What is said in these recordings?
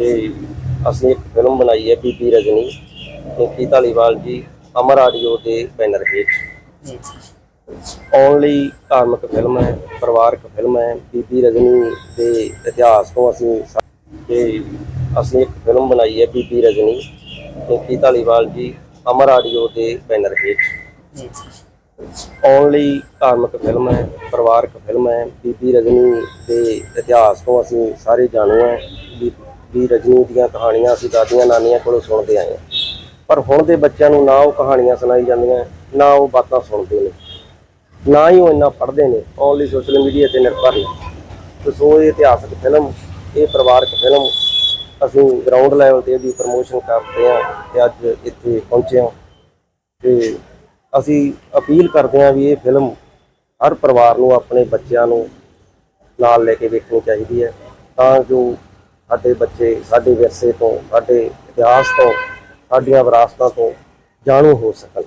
ਕਿ ਅਸੀਂ ਇੱਕ ਫਿਲਮ ਬਣਾਈ ਹੈ ਬੀਬੀ ਰਜਨੀ ਪਿੰਕੀ ਧਾਲੀਵਾਲ ਜੀ ਅਮਰ ਆਡੀਓ ਦੇ ਬੈਨਰ ਹੇਠ। ਓਨਲੀ ਧਾਰਮਿਕ ਫਿਲਮ ਹੈ, ਪਰਿਵਾਰਕ ਫਿਲਮ ਹੈ, ਬੀਬੀ ਰਜਨੀ ਦੇ ਇਤਿਹਾਸ ਤੋਂ ਅਸੀਂ ਸ- ਅਸੀਂ ਇੱਕ ਫਿਲਮ ਬਣਾਈ ਹੈ ਬੀਬੀ ਰਜਨੀ ਪਿੰਕੀ ਧਾਲੀਵਾਲ ਜੀ ਅਮਰ ਆਡੀਓ ਦੇ ਬੈਨਰ ਹੇਠ। ਓਨਲੀ ਧਾਰਮਿਕ ਫਿਲਮ ਹੈ, ਪਰਿਵਾਰਕ ਫਿਲਮ ਹੈ, ਬੀਬੀ ਰਜਨੀ ਦੇ ਇਤਿਹਾਸ ਤੋਂ ਅਸੀਂ ਸਾਰੇ ਜਾਣੂ ਹਾਂ ਵੀ ਰਜਨੀ ਦੀਆਂ ਕਹਾਣੀਆਂ ਅਸੀਂ ਦਾਦੀਆਂ ਨਾਨੀਆਂ ਕੋਲੋਂ ਸੁਣਦੇ ਆਏ ਹਾਂ। ਪਰ ਹੁਣ ਦੇ ਬੱਚਿਆਂ ਨੂੰ ਨਾ ਉਹ ਕਹਾਣੀਆਂ ਸੁਣਾਈ ਜਾਂਦੀਆਂ, ਨਾ ਉਹ ਬਾਤਾਂ ਸੁਣਦੇ ਨੇ, ਨਾ ਹੀ ਉਹ ਇੰਨਾ ਪੜ੍ਹਦੇ ਨੇ। ਓਨਲੀ ਸੋਸ਼ਲ ਮੀਡੀਆ ਤੇ ਨਿਰਭਰ ਨੇ। ਤੇ ਸੋ ਇਹ ਇਤਿਹਾਸਕ ਫਿਲਮ, ਇਹ ਪਰਿਵਾਰਕ ਫਿਲਮ, ਅਸੀਂ ਗਰਾਊਂਡ ਲੈਵਲ ਤੇ ਇਹਦੀ ਪ੍ਰਮੋਸ਼ਨ ਕਰਦੇ ਹਾਂ ਤੇ ਅੱਜ ਇੱਥੇ ਪਹੁੰਚੇ ਹਾਂ। ਤੇ ਅਸੀਂ ਅਪੀਲ ਕਰਦੇ ਹਾਂ ਵੀ ਇਹ ਫਿਲਮ ਹਰ ਪਰਿਵਾਰ ਨੂੰ, ਆਪਣੇ ਬੱਚਿਆਂ ਨੂੰ ਨਾਲ ਲੈ ਕੇ ਵੇਖਣੀ ਚਾਹੀਦੀ ਹੈ। ਤਾਂ ਜੋ ਸਾਡੇ ਬੱਚੇ ਸਾਡੇ ਵਿਰਸੇ ਤੋਂ ਸਾਡੇ ਇਤਿਹਾਸ ਤੋਂ ਸਾਡੀਆਂ ਵਿਰਾਸਤਾਂ ਤੋਂ ਜਾਣੂ ਹੋ ਸਕਣ।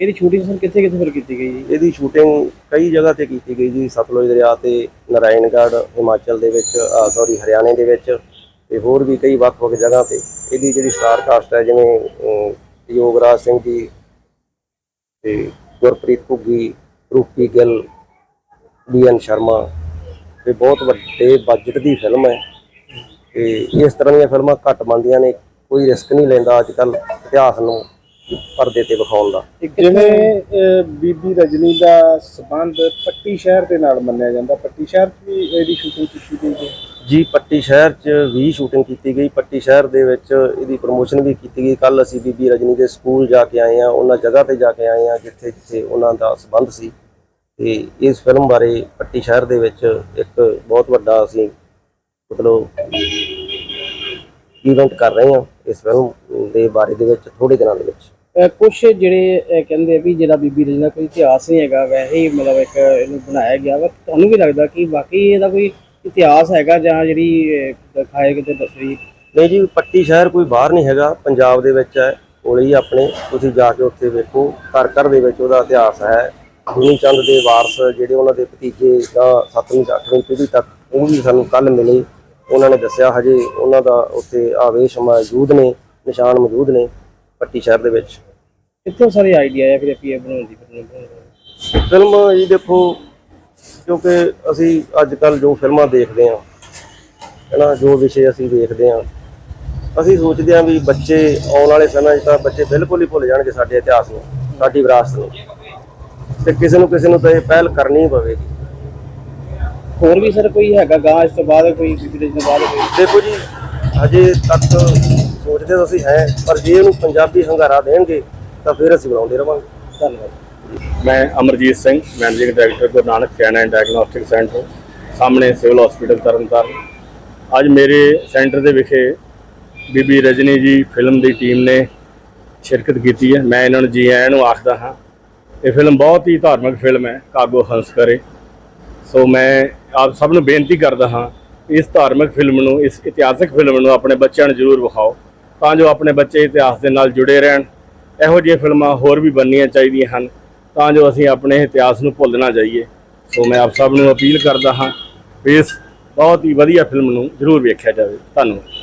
ਇਹਦੀ ਸ਼ੂਟਿੰਗ ਸਰ ਕਿੱਥੇ ਕਿੱਥੇ ਫਿਰ ਕੀਤੀ ਗਈ ਜੀ? ਇਹਦੀ ਸ਼ੂਟਿੰਗ ਕਈ ਜਗ੍ਹਾ ਤੇ ਕੀਤੀ ਗਈ ਜੀ ਸਤਲੁਜ ਦਰਿਆ ਤੇ ਨਾਰਾਇਣਗੜ੍ਹ ਹਿਮਾਚਲ ਦੇ ਵਿੱਚ ਸੌਰੀ ਹਰਿਆਣੇ ਦੇ ਵਿੱਚ ਤੇ ਹੋਰ ਵੀ ਕਈ ਵੱਖ-ਵੱਖ ਜਗ੍ਹਾ ਤੇ। ਇਹਦੀ ਜਿਹੜੀ ਸਟਾਰ ਕਾਸਟ ਹੈ ਜਿਵੇਂ ਯੋਗਰਾਜ ਸਿੰਘ ਜੀ ਤੇ ਗੁਰਪ੍ਰੀਤ ਘੁੱਗੀ ਰੂਪੀ ਗਿੱਲ ਬੀਐਨ ਸ਼ਰਮਾ ਤੇ ਬਹੁਤ ਵੱਡੇ ਬਜਟ ਦੀ ਫਿਲਮ ਹੈ। ਤੇ ਇਸ ਤਰ੍ਹਾਂ ਦੀਆਂ ਫਿਲਮਾਂ ਘੱਟ ਬਣਦੀਆਂ ਨੇ ਕੋਈ ਰਿਸਕ ਨਹੀਂ ਲੈਂਦਾ ਅੱਜ ਕੱਲ ਇਤਿਹਾਸ ਨੂੰ ਪਰਦੇ ਤੇ ਵਿਖਾਉਣ ਦਾ। ਜਿਵੇਂ ਬੀਬੀ ਰਜਨੀ ਦਾ ਸਬੰਧ ਪੱਟੀ ਸ਼ਹਿਰ ਦੇ ਨਾਲ ਮੰਨਿਆ ਜਾਂਦਾ। ਪੱਟੀ ਸ਼ਹਿਰ 'ਚ ਵੀ ਇਹਦੀ ਸ਼ੂਟਿੰਗ ਕੀਤੀ ਗਈ ਜੀ ਪੱਟੀ ਸ਼ਹਿਰ 'ਚ ਵੀ ਸ਼ੂਟਿੰਗ ਕੀਤੀ ਗਈ। ਪੱਟੀ ਸ਼ਹਿਰ ਦੇ ਵਿੱਚ ਇਹਦੀ ਪ੍ਰੋਮੋਸ਼ਨ ਵੀ ਕੀਤੀ ਗਈ। ਕੱਲ ਅਸੀਂ ਬੀਬੀ ਰਜਨੀ ਦੇ ਸਕੂਲ ਜਾ ਕੇ ਆਏ ਆ ਉਹਨਾਂ ਜਗ੍ਹਾ ਤੇ ਜਾ ਕੇ ਆਏ ਆ ਜਿੱਥੇ ਜਿੱਥੇ ਉਹਨਾਂ ਦਾ ਸਬੰਧ ਸੀ। ਤੇ ਇਸ ਫਿਲਮ ਬਾਰੇ ਪੱਟੀ ਸ਼ਹਿਰ ਦੇ ਵਿੱਚ ਇੱਕ ਬਹੁਤ ਵੱਡਾ ਅਸੀਂ ਮਤਲਬ ਇਵੈਂਟ ਕਰ ਰਹੇ ਹਾਂ ਇਸ ਫਿਲਮ ਦੇ ਬਾਰੇ ਦੇ ਵਿੱਚ ਥੋੜੇ ਦਿਨਾਂ ਦੇ ਵਿੱਚ। ਕੁਝ ਜਿਹੜੇ ਅਹ, ਕਹਿੰਦੇ ਆ ਵੀ ਜਿਹੜਾ ਬੀਬੀ ਰਜਨਾ ਕੋਈ ਇਤਿਹਾਸ ਨਹੀਂ ਹੈਗਾ ਵੈਸੇ ਹੀ ਮਤਲਬ ਇੱਕ ਇਹਨੂੰ ਬਣਾਇਆ ਗਿਆ ਵਾ। ਤੁਹਾਨੂੰ ਵੀ ਲੱਗਦਾ ਕਿ ਬਾਕੀ ਇਹਦਾ ਕੋਈ ਇਤਿਹਾਸ ਹੈਗਾ ਜਾਂ ਜਿਹੜੀ ਅਹ, ਦਿਖਾਏ ਕਿਤੇ ਦੱਸੀ? ਨਹੀਂ ਜੀ ਪੱਟੀ ਸ਼ਹਿਰ ਕੋਈ ਬਾਹਰ ਨਹੀਂ ਹੈਗਾ ਪੰਜਾਬ ਦੇ ਵਿੱਚ ਹੈ ਕੋਲੇ ਹੀ ਆਪਣੇ। ਤੁਸੀਂ ਜਾ ਕੇ ਉੱਥੇ ਵੇਖੋ ਘਰ ਘਰ ਦੇ ਵਿੱਚ ਉਹਦਾ ਇਤਿਹਾਸ ਹੈ। ਗੁਰੂ ਚੰਦ ਦੇ ਵਾਰਸ ਜਿਹੜੇ ਉਹਨਾਂ ਦੇ ਭਤੀਜੇ ਜਾਂ 7ਵੀਂ 8ਵੀਂ ਪੀੜ੍ਹੀ ਤੱਕ ਉਹ ਵੀ ਸਾਨੂੰ ਕੱਲ ਮਿਲੇ। ਉਹਨਾਂ ਨੇ ਦੱਸਿਆ ਹਜੇ ਉਹਨਾਂ ਦਾ ਉੱਥੇ ਆਵੇਸ਼ ਮੌਜੂਦ ਨੇ ਨਿਸ਼ਾਨ ਮੌਜੂਦ ਨੇ ਪੱਟੀ ਸ਼ਹਿਰ ਦੇ ਵਿੱਚ। ਕਿੱਥੋਂ ਸਾਰੇ ਆਈਡੀਆ ਆ ਫਿਰ ਇਹ ਬਣਾਉਣ ਦੀ ਫਿਲਮ ਬਣਾਉਣ ਦੀ? ਫਿਲਮ ਜੀ ਦੇਖੋ ਕਿਉਂਕਿ ਅਸੀਂ ਅੱਜ ਕੱਲ ਜੋ ਫਿਲਮਾਂ ਦੇਖਦੇ ਹਾਂ ਹੈਨਾ ਜੋ ਵਿਸ਼ੇ ਅਸੀਂ ਵੇਖਦੇ ਹਾਂ ਅਸੀਂ ਸੋਚਦੇ ਹਾਂ ਵੀ ਬੱਚੇ ਆਉਣ ਵਾਲੇ ਸਮੇਂ 'ਚ ਤਾਂ ਬੱਚੇ ਬਿਲਕੁਲ ਹੀ ਭੁੱਲ ਜਾਣਗੇ ਸਾਡੇ ਇਤਿਹਾਸ ਨੂੰ ਸਾਡੀ ਵਿਰਾਸਤ ਨੂੰ। ਤੇ ਕਿਸੇ ਨੂੰ ਕਿਸੇ ਨੂੰ ਤਾਂ ਇਹ ਪਹਿਲ ਕਰਨੀ ਪਵੇਗੀ। ਹੋਰ ਵੀ ਸਰ ਕੋਈ ਹੈਗਾ ਗਾਂ ਇਸ ਤੋਂ ਬਾਅਦ ਕੋਈ ਬੀਬੀ ਰਜਨਾ ਬਾਅਦ ਕੋਈ ਦੇਖੋ ਜੀ ਹਜੇ ਤੱਕ ਸੋਚਦੇ ਤਾਂ ਅਸੀਂ ਹੈ ਪਰ ਜੇ ਇਹਨੂੰ ਪੰਜਾਬੀ ਹੰਗਾਰਾ ਦੇਣਗੇ ਤਾਂ ਫਿਰ ਅਸੀਂ ਬਣਾਉਂਦੇ ਰਵਾਂਗੇ। ਧੰਨਵਾਦ। ਮੈਂ Amarjeet Singh managing director Guru Nanak scan and diagnostic centre ਸਾਹਮਣੇ ਸਿਵਲ ਹਸਪੀਟਲ ਤਰਨਤਾਰਨ। ਅੱਜ ਮੇਰੇ ਸੈਂਟਰ ਦੇ ਵਿਖੇ ਬੀਬੀ ਰਜਨੀ ਜੀ ਫਿਲਮ ਦੀ ਟੀਮ ਨੇ ਸ਼ਿਰਕਤ ਕੀਤੀ ਹੈ। ਮੈਂ ਇਹਨਾਂ ਨੂੰ ਜੀ ਆਇਆਂ ਨੂੰ ਆਖਦਾ ਹਾਂ ਇਹ ਫਿਲਮ ਬਹੁਤ ਹੀ ਧਾਰਮਿਕ ਫਿਲਮ ਹੈ ਕਾਗੋ ਹੰਸ ਕਰੇ। ਸੋ ਮੈਂ ਆਪ ਸਭ ਨੂੰ ਬੇਨਤੀ ਕਰਦਾ ਹਾਂ, ਇਸ ਧਾਰਮਿਕ ਫਿਲਮ ਨੂੰ, ਇਸ ਇਤਿਹਾਸਕ ਫਿਲਮ ਨੂੰ ਆਪਣੇ ਬੱਚਿਆਂ ਨੂੰ ਜ਼ਰੂਰ ਵਿਖਾਓ, ਤਾਂ ਜੋ ਆਪਣੇ ਬੱਚੇ ਇਤਿਹਾਸ ਦੇ ਨਾਲ ਜੁੜੇ ਰਹਿਣ। ਇਹੋ ਜਿਹੀਆਂ ਫਿਲਮਾਂ ਹੋਰ ਵੀ ਬਣਨੀਆਂ ਚਾਹੀਦੀਆਂ ਹਨ, ਤਾਂ ਜੋ ਅਸੀਂ ਆਪਣੇ ਇਤਿਹਾਸ ਨੂੰ ਭੁੱਲ ਨਾ ਜਾਈਏ। ਸੋ ਮੈਂ ਆਪ ਸਭ ਨੂੰ ਅਪੀਲ ਕਰਦਾ ਹਾਂ, ਇਸ ਬਹੁਤ ਹੀ ਵਧੀਆ ਫਿਲਮ ਨੂੰ ਜ਼ਰੂਰ ਵੇਖਿਆ ਜਾਵੇ। ਧੰਨਵਾਦ।